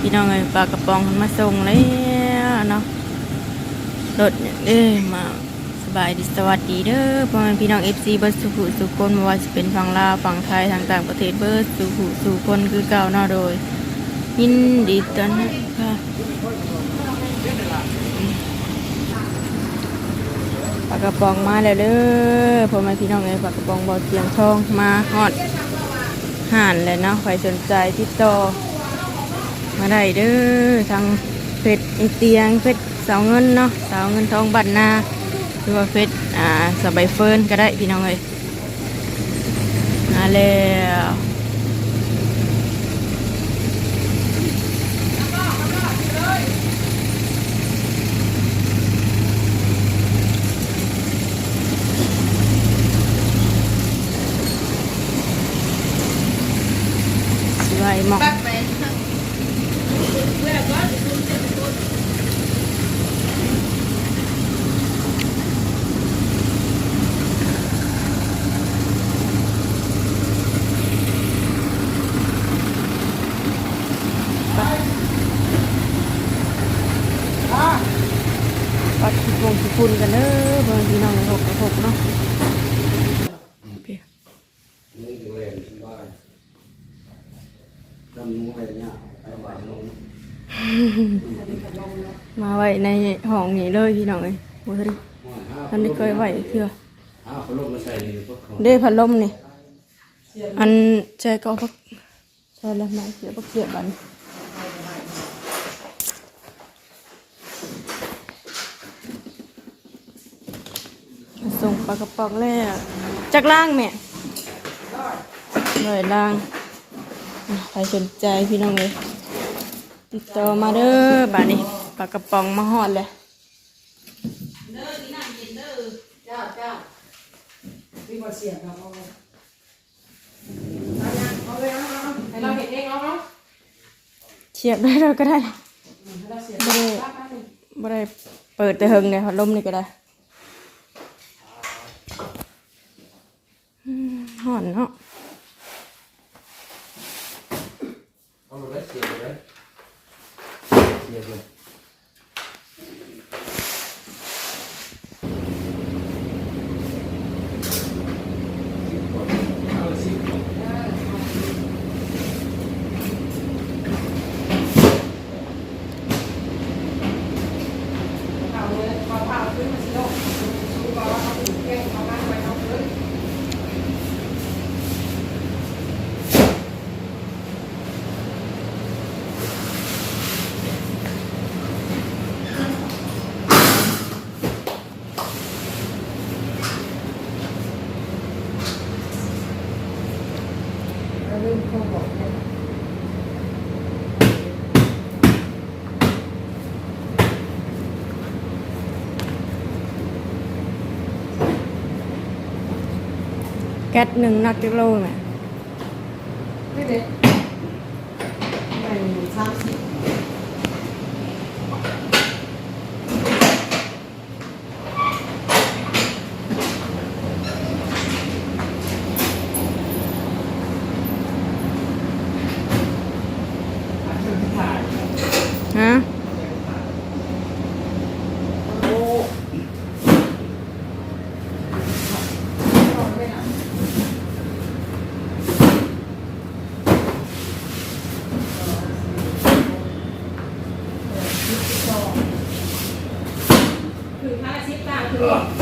พี่น้องเอ้ยปลากระป๋องมาส่งแล้วเนาะรถเนี่ยเด้มาสบายดีสวัสดีเด้อพ่อแม่พี่น้อง FC เบิร์ดสุขุสุคนบ่ว่าจะเป็นฝั่งลาวฝั่งไทยทางต่างประเทศเบิร์ดสุขุสุคนคือเก่าเนาะโดย ยินดีต้อนรับค่ะปลากระป๋องมาแล้วเด้อพ่อแม่พี่น้องเอ้ยปลากระป๋องบอเสียงทองมาฮอดห่านเลยเนาะใครสนใจติดต่อ มาได้เด้อทางเฟซไอเตียงเฟซสาวเงินเนาะสาวเงินทองบัตรนาหรือว่าเฟซอ่าสบายเฟิร์นก็ได้พี่น้องเอ้ยมาแล้วสวยหมอกปัดขี้วงขี้ฝุ่นกันเด้อบางทีน้องหกกับหกเนาะเปีย นี่คือเรียนว่าทำนู้นไปเนี่ยไปไหวนู้น มาไว้ในห้องนี้เลยพี่น้องเอ้ยโอ้ยท่านได้เคยไว้เถื่ออ้าวเขาลงมาใส่ในพวกเขาเด้พัดลมนี่อันใจก็เอาพักใช่แล้วไหมเสียพักเสียบันส่งปลากระป๋องแล้วจากล่างแม่เลยล่างอะใครสนใจพี่น้องเลยติดต่อมาเด้อบ้านนี้ ปลากระป๋องมาหอดเลยเจ้าเจ้ามีบทเสียงเราเอาเอาเลยเอาเอาให้เราเห็นเองเอาเนาะเชียบได้เราก็ได้ให้เราเสียงไม่ได้ป้าป้าหนึ่งบ่ได้เปิดแต่เฮิงเนี่ยพัดลมนี่ก็ได้อืมห่อนเนาะเอาเลยเสียเลยเสียเลย เอาเลยพอพาขึ้นมาสิโลกดูบอกว่าเขาถึงแก้เขาบ้านไว้เอาเลย แก๊สหนึ่งนักจักโลแม่ไม่เด็ดไปสามสิบฮะโ Ugh.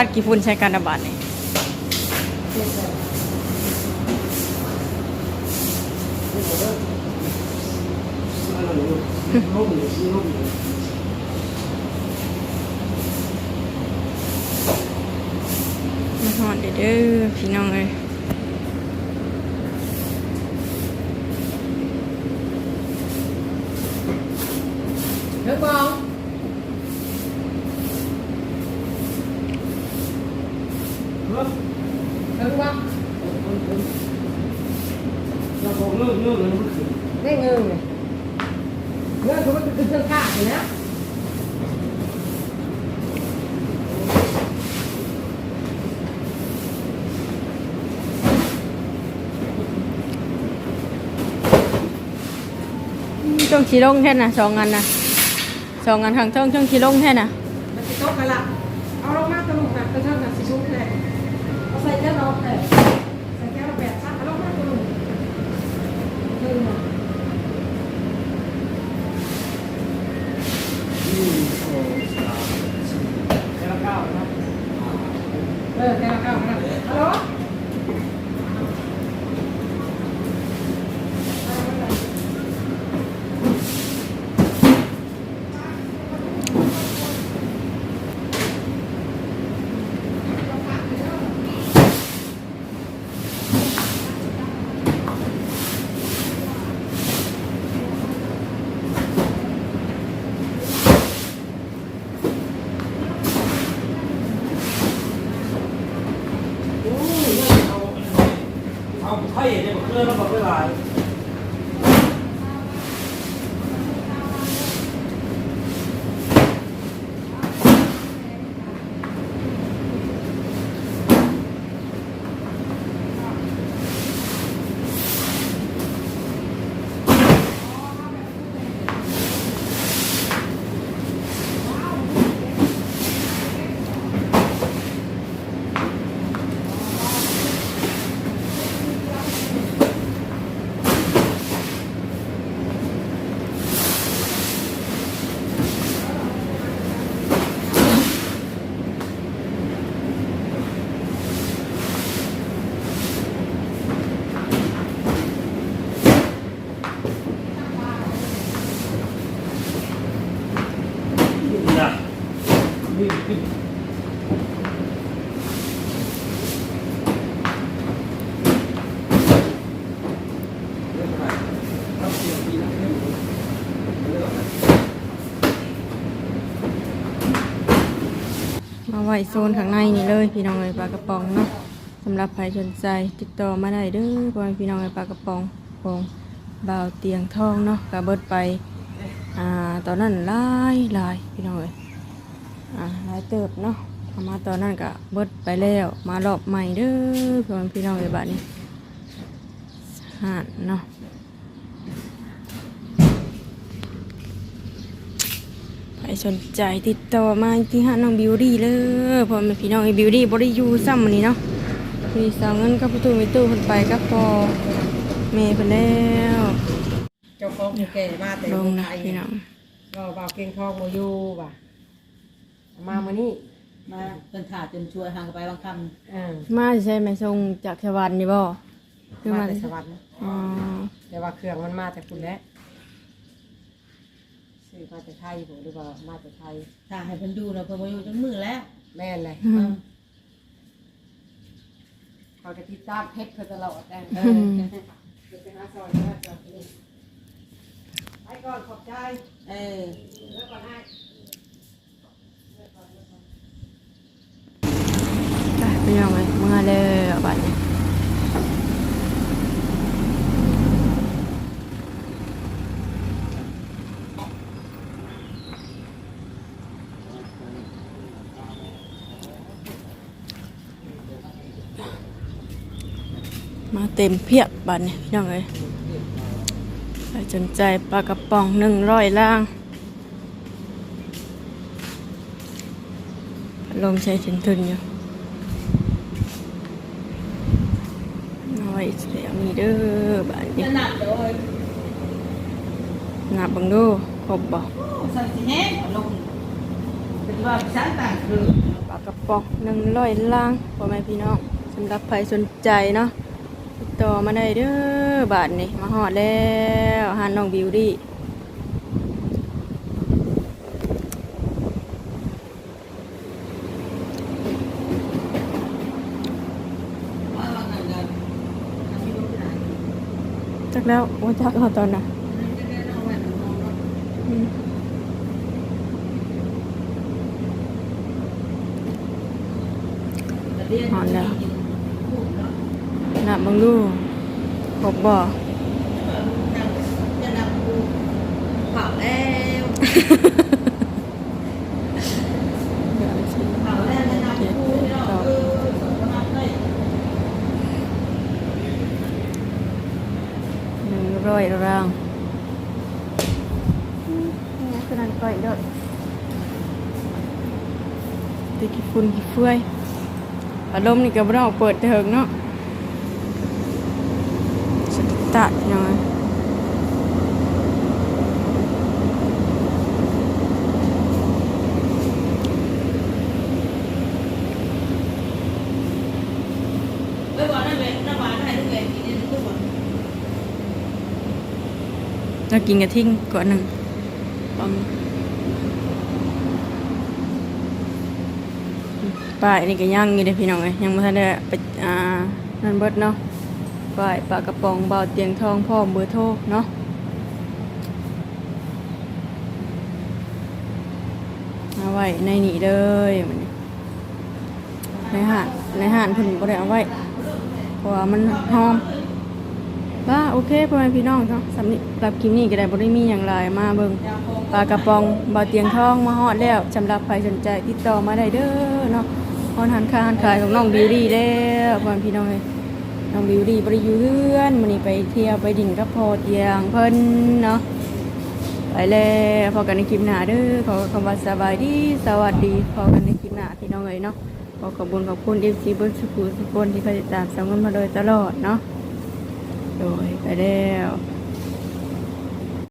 มปัดกี่ฝุ่นใช้การระบาดนี่มาหอดเด้อพี่น้องเอ้ยเลิกมอล กมองเราคงเลิกเลิกเลยมันขึ้นได้เงินเลยเงินเขาก็เป็นเครื่องคาอยู่นะช่วงขี่ลงแท่น่ะสองอันนะสองอันข้างช่องช่วงขี่ลงแท่น่ะมันจะโต๊ะกันละ ใส่แก้วเราเลยใส่แก้วเราแบบซักเอาลงมากระลุกหนึ่งที่โซ่สามสี่แล้วเก้านะเออแก้วเก้านะฮัลโหล โอ้ยเอาเอาไข่เนี่ยบอกเครื่องแล้วบอกเวลา นะนี่ขึ้นเรื่องอะไรครับเสียงปีหลังเรื่องเรื่องอะไร มาไว้โซนข้างในนี่เลย พี่น้องเอ้ยปลากระป๋องเนาะสำหรับใครสนใจติดต่อมาได้เด้อพ่อแม่พี่น้องเอ้ยปลากระป๋องปองบ่าวเตียงทองเนาะกระเบิดไปอ่าตอนนั้นลายลายพี่น้องเอ้ย อ่าหลายเติบเนาะเอามาตอนนั้นกะเบิดไปแล้ว มารอบใหม่เด้อพ่อแม่พี่น้องเอ้ยบัดนี้หานเนาะใครสนใจติดต่อมาที่ห้างน้องบิวดี้เลยเพอแม่พี่น้องไอ้บิวดี้บริยูซ้ำมันนี้เนาะมีสาวเงินกับประตูมีตู้คนไปกับพอแม่เพิ่นแล้วเจ้าของผู้แก่มาแต่ลงเมืองนะไทยพี่น้องเราเบาเก่งทองโมยูว่ะ มาเมื่อนี้มาเป็นถาดจนช่วยห่างกันไปบางคเออมาใช่ไหมทรงจากสวรรค์นี่บ่คือมามาแต่สวรรค์อ๋อแต่ว่าเครื่องมันมาจากคุณแหล้วซื้อมาจากไทยผมหรือว่ามาจากไทยำถ้าให้เพิ่นดูเราเพิ่นมาอยู่จนมือแล้วแม่นเลยอืมเขาจะติดตามเพชรเขาตลอดแต่เอเอออเดี๋ยวไปหาซอยนะจ๊ะไปก่อนขอบใจเออแล้วก่อนให้ ไปพี่น้องเลยมา เลยบัดนี้มาเต็มเพียบบัดนี้พี่น้องเลยใครสนใจปลากระป๋องหนึ่งร้อยล่างพัดลมใช้ถึงทุนอยู่น้ อยเสียมีเด้อบ้านนี้ขนาดเดี๋ยวเอ้ยนับเบังดูครบบ่ใส่สิแห้งลงเป็นว่าฉันต่างคือปลากระป๋องหนึ่งร้อยล่างพ่อแม่พี่น้องสำหรับใครสนใจเนาะติดต่อมาได้เด้อบาทนี่มาหอดแล้วหานน้องบิวดี้ ว่าว่างันกันทำที่ลูกหลาน จัก แล้วว่าจักเอาตอนน่ะจะได้เอาไว้ของน้องเนาะอืมแต่เรียนอยู่ที่พูดเนาะน่ะบังดูครบบ่จะนำกูเผาแล้วเผาแล้วจะนำกูเนาะเออสมนับได้ หนึ่งร้ อยร่างนี่คือนั่นก้อยเด้อตีกี่ฝุ่นกี่เฟื่อยอารมณ์นี่ก็บ่ต้องเปิดเถิงเนาะสตาร์ทหน่อย เอ้ยว่าได้เว้นน้ำหวานให้ลูกเว้นกินในทุกวัน แล้วกินกระทิ่งก่อนหนึ่งปังป้ายนี่ก็ย่างอยู่เด้อพี่น้องเอ้ยยังไม่ทันได้ไปอ่านั่นเบิดเนาะป้ายปลากระป๋องเบาเตียงทองพ่อมเบอร์โทรเนาะเอาไว้ในนี่เลยมันนี่ในห่านในห่านเพิ่นบ่ได้เอาไว้เพราะว่ามันหอม ว่าโอเคพ่อแม่พี่น้องเนาะสำหรับคลิปนี้ก็ได้บ่ได้มีอย่างไรมาเบิงปลากระปองบ่อเตียงทองมาฮอดแล้วสำหรับใครสนใจติดต่อมาได้เด้อเนาะฮอนหันคาหันขายของน้องบิวดี้แล้วพ่อแม่พี่น้องเอ้ยน้องบิวดี้บ่ได้อยู่เรือนมื้อนี้ไปเที่ยวไปดิ่งกับพ่อเตียงเพิ่นเนาะไปแล้วพอกันในคลิปหน้าเด้อขอคำว่าสบายดีสวัสดีพอกันในคลิปหน้าพี่น้องเอ้ยเนาะขอขอบคุณขอบคุณ FC เบิ่งสุขุทุกคนที่ติดตามสำนวนมาโดยตลอดเนาะ โดยไปแล้ว